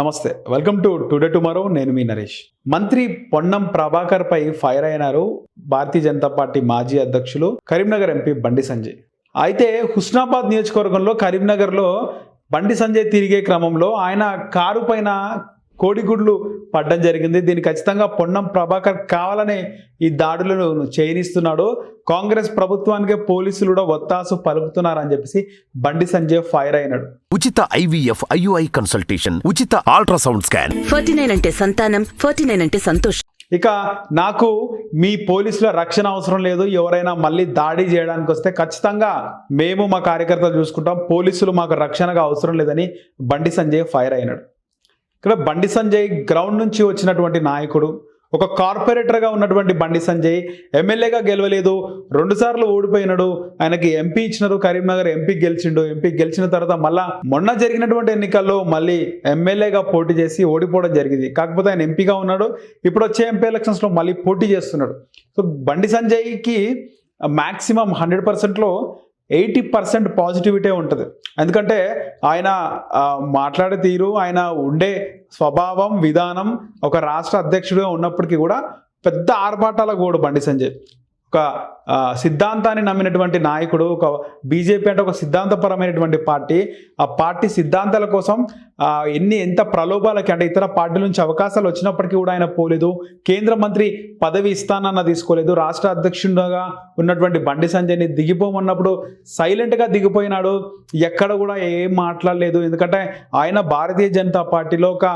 నమస్తే. Welcome to today tomorrow నేను మీ నరేష్. మంత్రి పొన్నం ప్రభాకర్ పై ఫైర్ అయినారు భారతీయ జనతా పార్టీ మాజీ అధ్యక్షులు కరీంనగర్ ఎంపీ బండి సంజయ్. అయితే హుస్నాబాద్ నియోజకవర్గంలో కరీంనగర్లో బండి సంజయ్ తిరిగే క్రమంలో ఆయన కారు పైన కోడిగుడ్లు పడ్డం జరిగింది. దీన్ని ఖచ్చితంగా పొన్నం ప్రభాకర్ కావాలనే ఈ దాడులను చేయనిస్తున్నాడు. కాంగ్రెస్ ప్రభుత్వానికి పోలీసులు కూడా ఒత్తాసు పలుకుతున్నారని చెప్పేసి బండి సంజయ్ ఫైర్ అయినాడు. ఉచిత ఐవీఎఫ్ ఐయుఐ కన్సల్టేషన్ ఉచిత అల్ట్రాసౌండ్ స్కాన్. ఫార్టీ నైన్ అంటే సంతానం ఫార్టీ నైన్ అంటే సంతోషం. ఇక నాకు మీ పోలీసుల రక్షణ అవసరం లేదు. ఎవరైనా మళ్ళీ దాడి చేయడానికి వస్తే ఖచ్చితంగా మేము మా కార్యకర్తలు చూసుకుంటాం. పోలీసులు మాకు రక్షణగా అవసరం లేదని బండి సంజయ్ ఫైర్ అయినాడు. ఇక్కడ బండి సంజయ్ గ్రౌండ్ నుంచి వచ్చినటువంటి నాయకుడు ఒక కార్పొరేటర్గా ఉన్నటువంటి బండి సంజయ్ ఎమ్మెల్యేగా గెలవలేదు రెండుసార్లు ఓడిపోయినాడు ఆయనకి ఎంపీ ఇచ్చినారు కరీంనగర్ ఎంపీ గెలిచిండు ఎంపీ గెలిచిన తర్వాత మళ్ళా మొన్న జరిగినటువంటి ఎన్నికల్లో మళ్ళీ ఎమ్మెల్యేగా పోటీ చేసి ఓడిపోవడం జరిగింది. కాకపోతే ఆయన ఎంపీగా ఉన్నాడు ఇప్పుడు వచ్చే ఎంపీ ఎలక్షన్స్లో మళ్ళీ పోటీ చేస్తున్నాడు. సో బండి సంజయ్కి మ్యాక్సిమం హండ్రెడ్ పర్సెంట్లో ఎయిటీ పర్సెంట్ పాజిటివిటీ ఉంటుంది. ఎందుకంటే ఆయన మాట్లాడే తీరు ఆయన ఉండే స్వభావం విధానం ఒక రాష్ట్ర అధ్యక్షుడిగా ఉన్నప్పటికీ కూడా పెద్ద ఆర్భాటాల గోడు బండి సంజయ్. ఒక సిద్ధాంతాన్ని నమ్మినటువంటి నాయకుడు ఒక బీజేపీ అంటే ఒక సిద్ధాంతపరమైనటువంటి పార్టీ. ఆ పార్టీ సిద్ధాంతాల కోసం ఎన్ని ఎంత ప్రలోభాలకి అంటే ఇతర పార్టీల నుంచి అవకాశాలు వచ్చినప్పటికీ కూడా ఆయన పోలేదు. కేంద్ర మంత్రి పదవి ఇస్తానన్న తీసుకోలేదు. రాష్ట్ర అధ్యక్షుడిగా ఉన్నటువంటి బండి సంజయ్ని దిగిపోమన్నప్పుడు సైలెంట్గా దిగిపోయినాడు. ఎక్కడ కూడా ఏం మాట్లాడలేదు. ఎందుకంటే ఆయన భారతీయ జనతా పార్టీలో ఒక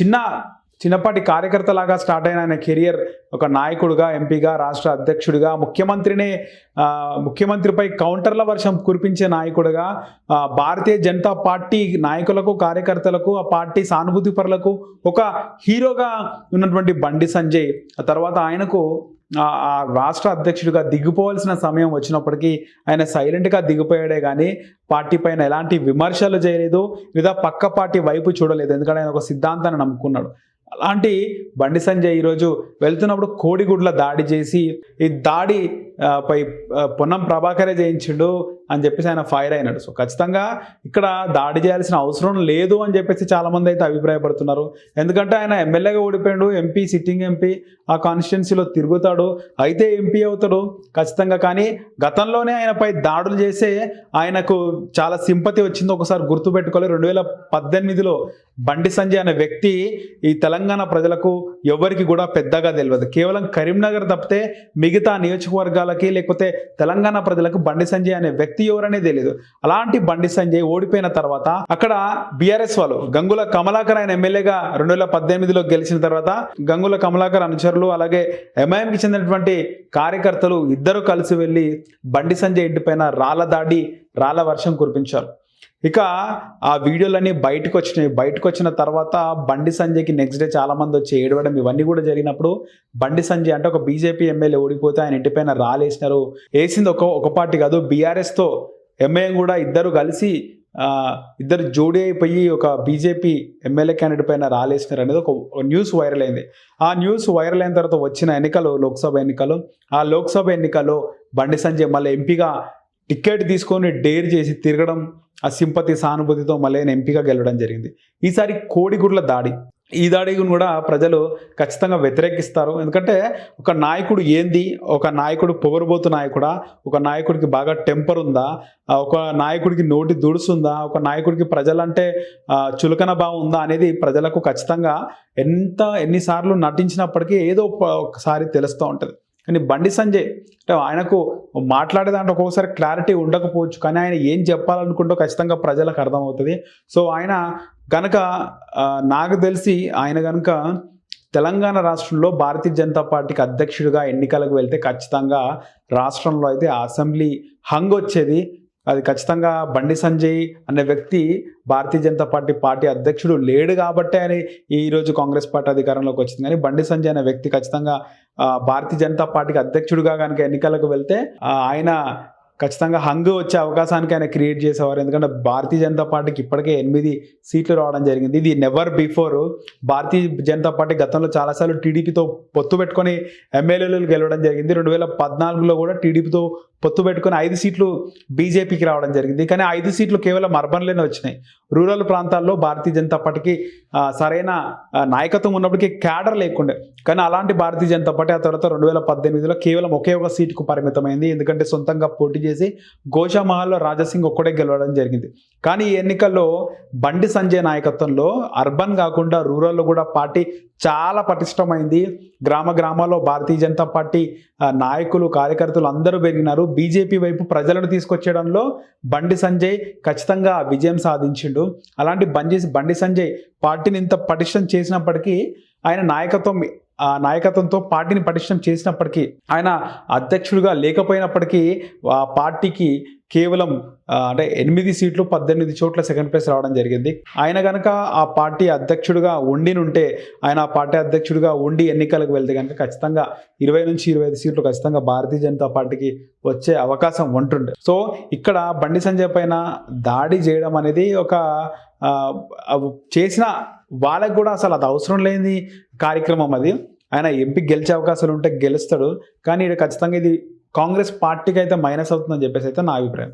చిన్న చిన్నపాటి కార్యకర్తలాగా స్టార్ట్ అయిన ఆయన కెరియర్ ఒక నాయకుడిగా ఎంపీగా రాష్ట్ర అధ్యక్షుడిగా ముఖ్యమంత్రిని ముఖ్యమంత్రిపై కౌంటర్ల వర్షం కురిపించే నాయకుడిగా భారతీయ జనతా పార్టీ నాయకులకు కార్యకర్తలకు ఆ పార్టీ సానుభూతి పరులకు ఒక హీరోగా ఉన్నటువంటి బండి సంజయ్. ఆ తర్వాత ఆయనకు ఆ ఆ రాష్ట్ర అధ్యక్షుడిగా దిగిపోవాల్సిన సమయం వచ్చినప్పటికీ ఆయన సైలెంట్గా దిగిపోయాడే కానీ పార్టీ పైన ఎలాంటి విమర్శలు చేయలేదు లేదా పక్క పార్టీ వైపు చూడలేదు. ఎందుకంటే ఆయన ఒక సిద్ధాంతాన్ని నమ్ముకున్నాడు. అలాంటి బండి సంజయ్ ఈరోజు వెళ్తున్నప్పుడు కోడిగుడ్ల దాడి చేసి ఈ దాడి పై పొన్నం ప్రభాకరే చేయించిండు. అని చెప్పేసి ఆయన ఫైర్ అయినాడు. సో ఖచ్చితంగా ఇక్కడ దాడి చేయాల్సిన అవసరం లేదు అని చెప్పేసి చాలామంది అయితే అభిప్రాయపడుతున్నారు. ఎందుకంటే ఆయన ఎమ్మెల్యేగా ఓడిపోయాడు ఎంపీ సిట్టింగ్ ఎంపీ ఆ కాన్స్టిట్యున్సీలో తిరుగుతాడు అయితే ఎంపీ అవుతాడు ఖచ్చితంగా. కానీ గతంలోనే ఆయనపై దాడులు చేసే ఆయనకు చాలా సింపతి వచ్చింది. ఒకసారి గుర్తుపెట్టుకోవాలి రెండు వేల పద్దెనిమిదిలో బండి సంజయ్ అనే వ్యక్తి ఈ తెలంగాణ ప్రజలకు ఎవరికి కూడా పెద్దగా తెలియదు. కేవలం కరీంనగర్ తప్పితే మిగతా నియోజకవర్గాలకి లేకపోతే తెలంగాణ ప్రజలకు బండి సంజయ్ అనే వ్యక్తి వ్యక్తి ఎవరనే తెలియదు అలాంటి బండి సంజయ్ ఓడిపోయిన తర్వాత అక్కడ బీఆర్ఎస్ వాళ్ళు గంగుల కమలాకర్ ఆయన ఎమ్మెల్యేగా రెండు వేల పద్దెనిమిదిలో గెలిచిన తర్వాత గంగుల కమలాకర్ అనుచరులు అలాగే ఎంఐఎంకి చెందినటువంటి కార్యకర్తలు ఇద్దరు కలిసి వెళ్ళి బండి సంజయ్ ఇంటిపైన రాళ్ళ దాడి రాళ్ళ వర్షం కురిపించారు. ఇక ఆ వీడియోలన్నీ బయటకు వచ్చినాయి బయటకు వచ్చిన తర్వాత బండి సంజయ్కి నెక్స్ట్ డే చాలామంది వచ్చి ఏడవడం ఇవన్నీ కూడా జరిగినప్పుడు బండి సంజయ్ అంటే ఒక బీజేపీ ఎమ్మెల్యే ఓడిపోతే ఆయన ఇంటిపైన రాలేసినారు. వేసింది ఒక ఒక పార్టీ కాదు బీఆర్ఎస్తో ఎంఏ కూడా ఇద్దరు కలిసి ఇద్దరు జోడీ అయిపోయి ఒక బీజేపీ ఎమ్మెల్యే క్యాండిడేట్ పైన రాలేసినారు అనేది ఒక ఒక న్యూస్ వైరల్ అయింది. ఆ న్యూస్ వైరల్ అయిన తర్వాత వచ్చిన ఎన్నికలు లోక్సభ ఎన్నికలు. ఆ లోక్సభ ఎన్నికల్లో బండి సంజయ్ మళ్ళీ ఎంపీగా టికెట్ తీసుకొని డేర్ చేసి తిరగడం ఆ సింపతి సానుభూతితో మళ్ళీ ఎంపీగా గెలవడం జరిగింది. ఈసారి కోడిగుడ్ల దాడి. ఈ దాడిని కూడా ప్రజలు ఖచ్చితంగా వ్యతిరేకిస్తారు. ఎందుకంటే ఒక నాయకుడు ఏంది? ఒక నాయకుడు పొగరుబోతు నాయకుడా? ఒక నాయకుడికి బాగా టెంపర్ ఉందా? ఒక నాయకుడికి నోటి దుడుసుందా ఒక నాయకుడికి ప్రజలంటే చులకన భావం ఉందా అనేది ప్రజలకు ఖచ్చితంగా ఎంత ఎన్నిసార్లు నటించినప్పటికీ ఏదో ఒక- ఒకసారి తెలుస్తూ ఉంటుంది. కానీ బండి సంజయ్ అంటే ఆయనకు మాట్లాడే దాంట్లో ఒక్కొక్కసారి క్లారిటీ ఉండకపోవచ్చు కానీ ఆయన ఏం చెప్పాలనుకుంటో ఖచ్చితంగా ప్రజలకు అర్థమవుతుంది. సో ఆయన కనుక నాకు తెలిసి ఆయన కనుక తెలంగాణ రాష్ట్రంలో భారతీయ జనతా పార్టీకి అధ్యక్షుడిగా ఎన్నికలకు వెళ్తే ఖచ్చితంగా రాష్ట్రంలో అయితే అసెంబ్లీ హంగ్ వచ్చేది అది ఖచ్చితంగా బండి సంజయ్ అనే వ్యక్తి భారతీయ జనతా పార్టీ పార్టీ అధ్యక్షుడు లేడు కాబట్టే అని ఈరోజు కాంగ్రెస్ పార్టీ అధికారంలోకి వచ్చింది. కానీ బండి సంజయ్ అనే వ్యక్తి ఖచ్చితంగా భారతీయ జనతా పార్టీకి అధ్యక్షుడిగా కనుక ఎన్నికలకు వెళ్తే ఆయన ఖచ్చితంగా హంగు వచ్చే అవకాశానికి ఆయన క్రియేట్ చేసేవారు. ఎందుకంటే భారతీయ జనతా పార్టీకి ఇప్పటికే ఎనిమిది సీట్లు రావడం జరిగింది. ఇది never before Bharatiya Janata Party గతంలో చాలాసార్లు టీడీపీతో పొత్తు పెట్టుకొని ఎమ్మెల్యేలు గెలవడం జరిగింది. రెండు వేల పద్నాలుగులో కూడా టీడీపీతో పొత్తు పెట్టుకుని ఐదు సీట్లు బీజేపీకి రావడం జరిగింది. కానీ ఐదు సీట్లు కేవలం అర్బన్లోనే వచ్చినాయి. రూరల్ ప్రాంతాల్లో భారతీయ జనతా పార్టీకి సరైన నాయకత్వం ఉన్నప్పటికీ క్యాడర్ లేకుండే. కానీ అలాంటి భారతీయ జనతా పార్టీ ఆ తర్వాత రెండు వేల పద్దెనిమిదిలో కేవలం ఒకే ఒక సీటుకు పరిమితమైంది. ఎందుకంటే సొంతంగా పోటీ చేసి గోషామహల్లో రాజాసింగ్ ఒక్కడే గెలవడం జరిగింది. కానీ ఈ ఎన్నికల్లో బండి సంజయ్ నాయకత్వంలో అర్బన్ కాకుండా రూరల్లో కూడా పార్టీ చాలా పటిష్టమైంది. గ్రామ గ్రామాల్లో భారతీయ జనతా పార్టీ నాయకులు కార్యకర్తలు అందరూ పెరిగినారు. బీజేపీ వైపు ప్రజలను తీసుకొచ్చేయడంలో బండి సంజయ్ ఖచ్చితంగా విజయం సాధించిండు. అలాంటి బండి బండి సంజయ్ పార్టీని ఇంత పటిష్టం చేసినప్పటికీ ఆయన నాయకత్వం ఆ నాయకత్వంతో పార్టీని పటిష్టం చేసినప్పటికీ ఆయన అధ్యక్షుడిగా లేకపోయినప్పటికీ ఆ పార్టీకి కేవలం అంటే ఎనిమిది సీట్లు పద్దెనిమిది చోట్ల సెకండ్ ప్లేస్ రావడం జరిగింది. ఆయన కనుక ఆ పార్టీ అధ్యక్షుడిగా ఉండినుంటే ఆయన ఆ పార్టీ అధ్యక్షుడిగా ఉండి ఎన్నికలకు వెళ్తే కనుక ఖచ్చితంగా ఇరవై నుంచి ఇరవై ఐదు సీట్లు ఖచ్చితంగా భారతీయ జనతా పార్టీకి వచ్చే అవకాశం ఉంటుండే. సో ఇక్కడ బండి సంజయ్ పైన దాడి చేయడం అనేది ఒక చేసిన వాళ్ళకు కూడా అసలు అది అవసరం లేని కార్యక్రమం అది. ఆయన ఎంపీ గెలిచే అవకాశాలు ఉంటే గెలుస్తాడు. కానీ ఇది ఖచ్చితంగా ఇది కాంగ్రెస్ పార్టీకి అయితే మైనస్ అవుతుందని చెప్పేసి అయితే నా అభిప్రాయం.